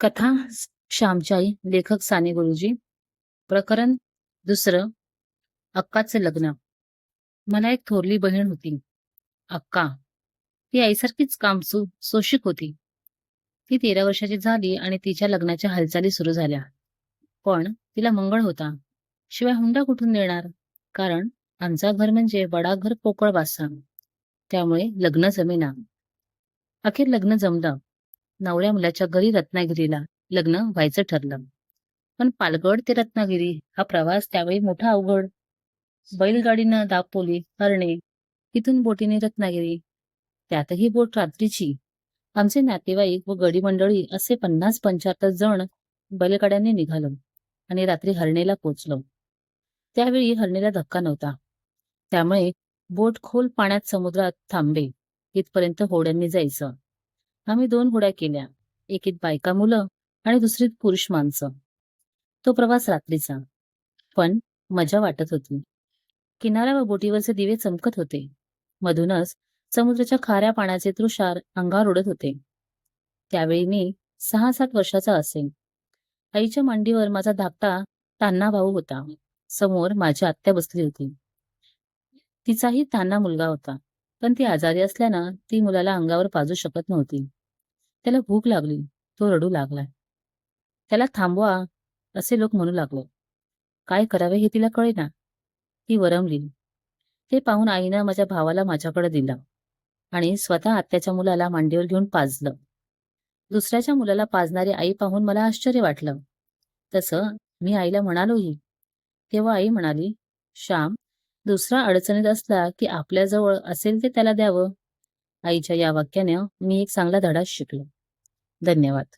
कथा श्यामची लेखक साने गुरुजी. प्रकरण दुसरं अक्काचं लग्न. मला एक थोरली बहीण होती. अक्का. ती आईसारखीच कामसू सोशिक होती. ती तेरा वर्षाची झाली आणि तिच्या लग्नाच्या हालचाली सुरू झाल्या. पण तिला मंगळ होता. शिवाय हुंडा कुठून देणार? कारण आमचा घर म्हणजे बडा घर पोकळ बासा त्यामुळे लग्न जमेना. अखेर लग्न जमलं. नवऱ्या मुलाच्या घरी रत्नागिरीला लग्न व्हायचं ठरलं. पण पालगड ते रत्नागिरी हा प्रवास त्यावेळी मोठा अवघड. बैलगाडीनं दापोली हरणे तिथून बोटीने रत्नागिरी. त्यातही बोट रात्रीची. आमचे नातेवाईक व गडी मंडळी असे पन्नास पंच्याहत्तर जण बैलगाड्यांनी निघालो आणि रात्री हरणेला पोचलो. त्यावेळी हरणेला धक्का नव्हता. त्यामुळे बोट खोल पाण्यात समुद्रात थांबे इथपर्यंत होड्यांनी जायचं. आम्ही दोन होड्या केल्या. एकीत बायका मुलं आणि दुसरीत पुरुष माणसं. तो प्रवास रात्रीचा. पण मजा वाटत होती. किनाऱ्या व बोटीवरचे दिवे चमकत होते. मधूनच समुद्राच्या खाऱ्या पाण्याचे तुषार अंगावर उडत होते. त्यावेळी मी सहा सात वर्षाचा असेन. आईच्या मांडीवर माझा धाकटा तान्हा भाऊ होता. समोर माझी आत्या बसली होती. तिचाही तान्हा मुलगा होता. पण ती आजारी असल्यानं ती मुलाला अंगावर पाजू शकत नव्हती. त्याला भूक लागली. तो रडू लागला. त्याला थांबवा असे लोक म्हणू लागले. काय करावे हे तिला कळेना. ती वरमली ते पाहून आईनं माझ्या भावाला माझ्याकडे दिलं आणि स्वतः आत्याच्या मुलाला मांडीवर घेऊन पाजलं. दुसऱ्याच्या मुलाला पाजणारी आई पाहून मला आश्चर्य वाटलं. तसं मी आईला म्हणालोही. तेव्हा आई म्हणाली श्याम दुसरा अडचणीत असला की आपल्याजवळ असेल ते त्याला द्यावं. आईच्या या वाक्याने मी एक चांगला धडा शिकलो. धन्यवाद.